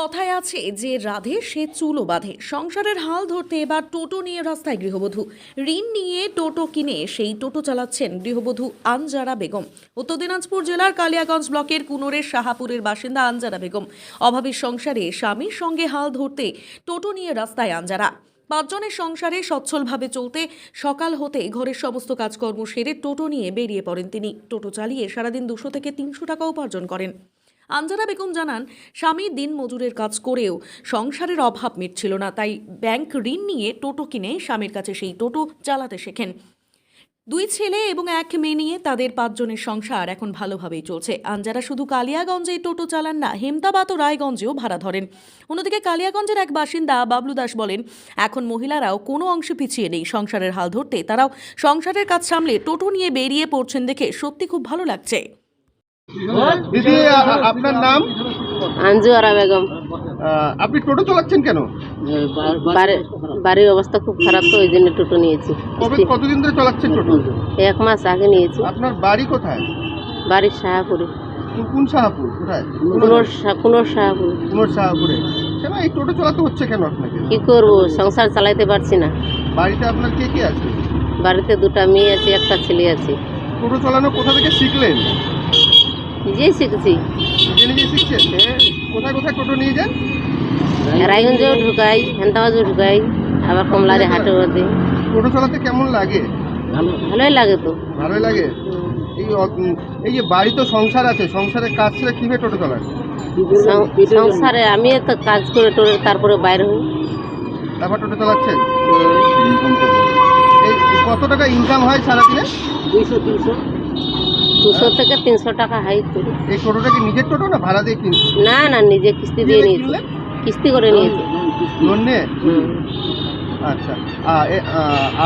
কথায় আছে যে রাধে, সে চুলো বাঁধে। সংসারের হাল ধরতে এবার টোটো নিয়ে রাস্তায় গৃহবধূ। ঋণ নিয়ে টোটো কিনে সেই টোটো চালাচ্ছেন গৃহবধূ আনজারা বেগম। উত্তর দিনাজপুর জেলার কালিয়াগঞ্জ ব্লকের কুনোরের শাহাপুরের বাসিন্দা আনজারা বেগম। অভাবের সংসারে স্বামীর সঙ্গে হাল ধরতে টোটো নিয়ে রাস্তায় আনজারা পাঁচজনের সংসারে সচ্ছলভাবে চলতে সকাল হতে ঘরের সমস্ত কাজকর্ম সেরে টোটো নিয়ে বেরিয়ে পড়েন তিনি। টোটো চালিয়ে সারাদিন দুশো থেকে তিনশো টাকা উপার্জন করেন। আঞ্জারা বেগম জানান, স্বামী দিন মজুরের কাজ করেও সংসারের অভাব মিটছিল না, তাই ব্যাংক ঋণ নিয়ে টোটো কিনে স্বামীর কাছে সেই টোটো চালাতে শেখেন। দুই ছেলে এবং এক মেয়ে নিয়ে তাদের পাঁচজনের সংসার এখন ভালোভাবেই চলছে। আঞ্জারা শুধু কালিয়াগঞ্জে টোটো চালান না, হেমতাবাদ ও রায়গঞ্জেও ভাড়া ধরেন। অন্যদিকে কালিয়াগঞ্জের এক বাসিন্দা বাবলু দাস বলেন, এখন মহিলারাও কোনো অংশে পিছিয়ে নেই, সংসারের হাল ধরতে তারাও সংসারের কাজ সামলে টোটো নিয়ে বেরিয়ে পড়ছেন দেখে সত্যি খুব ভালো লাগছে। দিদি আপনার নাম? আঞ্জু আরা বেগম আপনি টোটো চালাচ্ছেন কেন? বাড়ি- বাড়ির অবস্থা খুব খারাপ তো ওই জন্য টোটো নিয়েছি। কবে কতদিন ধরে চালাচ্ছেন টোটো? এক মাস আগে নিয়েছি। আপনার বাড়ি কোথায়? বাড়ির শাহাপুরে। কোন- কোন শাহাপুর? কোথায়? কুনোর শা- কুনোর শাহাপুরে। কেন এই টোটো চালাতে হচ্ছে কেন আপনাকে? কি করব সংসার চালাইতে পারছি না। বাড়িতে আপনার কে কে আছে? বাড়িতে দুটো মেয়ে আছে একটা ছেলে আছে। টোটো চালানো কোথা থেকে শিখলেন? নিজেই শিখছি। নিজে নিজে শিখছেন কোথায় কোথায় টোটো নিয়ে যান? রায়গঞ্জেও ঢুকাই হেন্তাবাজও ঢুকাই আবার কমলারে হাটের মধ্যে টোটো চালাতে কেমন লাগে? ভালোই লাগে তো। ভালোই লাগে? এই এই যে বাড়ি তো সংসার আছে সংসারের কাজ ছেড়ে কীভাবে টোটো চালান? সং- সংসারে আমি তো কাজ করে টোরে তারপরে বাইরে হই। তারপর টোটো চালাচ্ছেন? এই কত টাকা ইনকাম হয় সারাদিনে? দুশো থেকে তিনশো টাকা হাই করি। এই টোটোটা কি নিজের টোটো না ভাড়া দিয়ে না না নিজে কিস্তি দিয়ে নিয়েছি। কিস্তি করে নিয়েছি। লোন নিয়ে? আচ্ছা।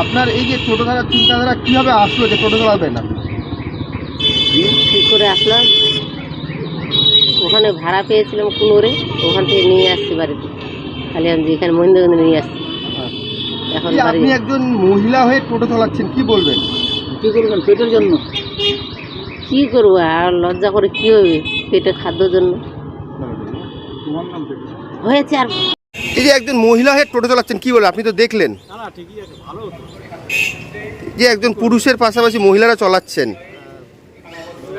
আপনার এই যে টোটো ধারা চিন্তাধারা কীভাবে আসলো যে টোটো চালাবেন আপনি কী করে আসলাম ওখানে ভাড়া পেয়েছিলাম কুনোরে ওখান থেকে নিয়ে আসছি বাড়িতে। খালি আমি এখানে মহিন্দ্রগঞ্জ নিয়ে আসছি। এখন বাড়ি আপনি একজন মহিলা হয়ে টোটো চালাচ্ছেন কি বলবেন? কী করবেন? পেটের জন্য? কী করব আর লজ্জা করে কী হবে পেটে খাদ্যর জন্য? হয়েছে আর এই যে একজন মহিলা হয়ে টোটো চালাচ্ছেন কি বলবেন আপনি তো দেখলেন। যে একজন পুরুষের পাশাপাশি মহিলারা চলাচ্ছেন।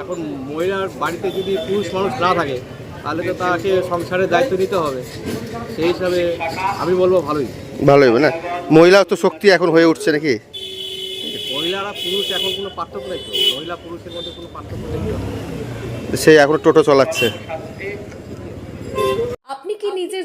এখন মহিলার বাড়িতে যদি পুরুষ মানুষ না থাকে তাহলে তো তাকে সংসারের দায়িত্ব নিতে হবে। সেই হিসাবে আমি বলব ভালোই। ভালোই হবে না? মহিলা তো শক্তি এখন হয়ে উঠছে নাকি? পুরুষ এখন কোনো পার্থক্য নেই মহিলা পুরুষের মধ্যে কোনো পার্থক্য নেই। সে এখন টোটো চালাচ্ছে আপনি কি নিজের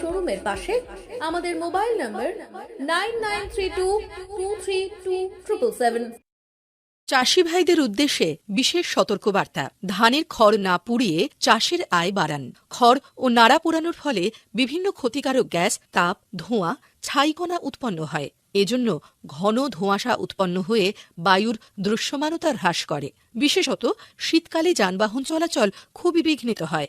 শোরুমের পাশে আমাদের মোবাইল নম্বর নাইন চাষি ভাইদের উদ্দেশ্যে বিশেষ সতর্কবার্তা। ধানের খড় না পুড়িয়ে চাষের আয় বাড়ান। খড় ও নাড়া পোড়ানোর ফলে বিভিন্ন ক্ষতিকারক গ্যাস, তাপ, ধোঁয়া ছাইকণা উৎপন্ন হয়। এজন্য ঘন ধোঁয়াশা উৎপন্ন হয়ে বায়ুর দৃশ্যমানতা হ্রাস করে। বিশেষত শীতকালে যানবাহন চলাচল খুবই বিঘ্নিত হয়।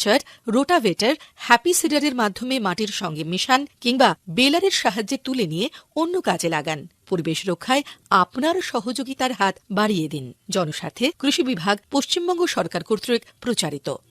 কালচার রোটাভেটার, হ্যাপি সিডারের মাধ্যমে মাটির সঙ্গে মিশান কিংবা বেলারের সাহায্যে তুলে নিয়ে অন্য কাজে লাগান। পরিবেশ রক্ষায় আপনার সহযোগিতার হাত বাড়িয়ে দিন। জনস্বার্থে কৃষি বিভাগ পশ্চিমবঙ্গ সরকার কর্তৃক প্রচারিত।